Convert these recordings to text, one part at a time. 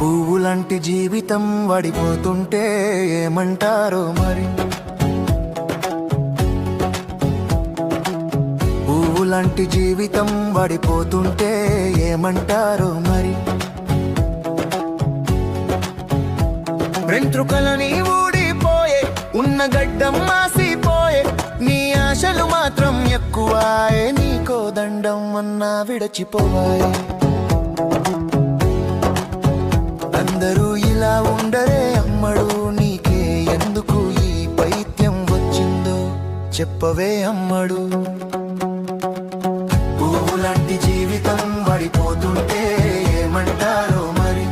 పువ్వులాంటి జీవితం వడిపోతుంటే ఏమంటారో మరి? పువ్వులాంటి జీవితం వడిపోతుంటే ఏమంటారో మరి? వెంట్రుకలని ఊడిపోయే ఉన్న గడ్డం మాస మాత్రం ఎక్కువాయే నీకో దండం అన్నా విడచిపోవాయే. అందరూ ఇలా ఉండరే అమ్మడు నీకే ఎందుకు ఈ పైత్యం వచ్చిందో చెప్పవే అమ్మడు. పువ్వులాంటి జీవితం పడిపోతుంటే ఏమంటారో మరి?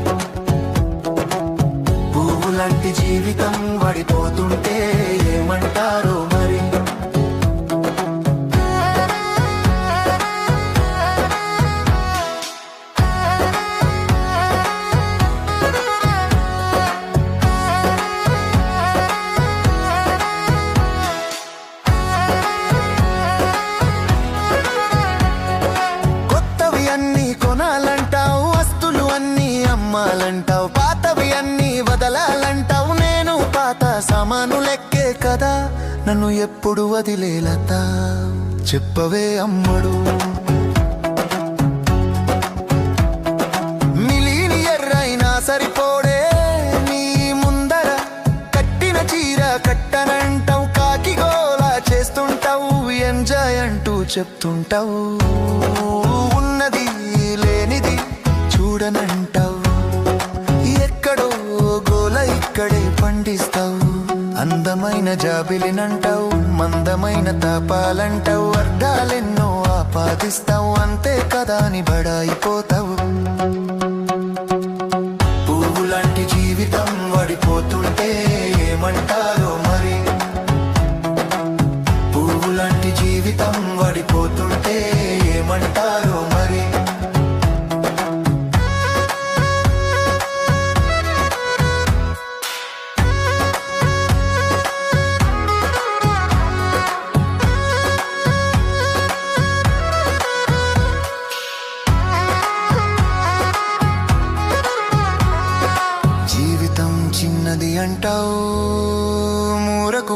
పువ్వులాంటి జీవితం అన్ని అమ్మాలంటావు పాతవి అన్ని వదలాలంటావు. నేను పాత సామాను లెక్కే కదా నన్ను ఎప్పుడు వదిలేలత చెప్పవే అమ్మడు. మిలీని ఎర్రైనా సరిపోడే నీ ముందర కట్టిన చీర కట్టనంటావు. కాకి గోలా చేస్తుంటావు ఎంజాయ్ అంటూ చెప్తుంటావు. ఉన్నది లేనిది చూడనంటావు. పండిస్తావు? అందమైన జాబిలినంటావు మందమైన తాపాలంటావు అర్థాలెన్నో ఆపాదిస్తావు అంతే కదా అని బడాయిపోతావు. పువ్వులాంటి జీవితం వడిపోతుంటే ఏమంటావు?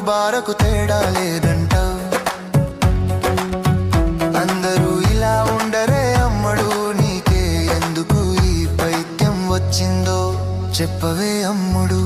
బారకు తేడా లేదంట. అందరూ ఇలా ఉండరే అమ్మడు నీకే ఎందుకు ఈ పైత్యం వచ్చిందో చెప్పవే అమ్ముడు.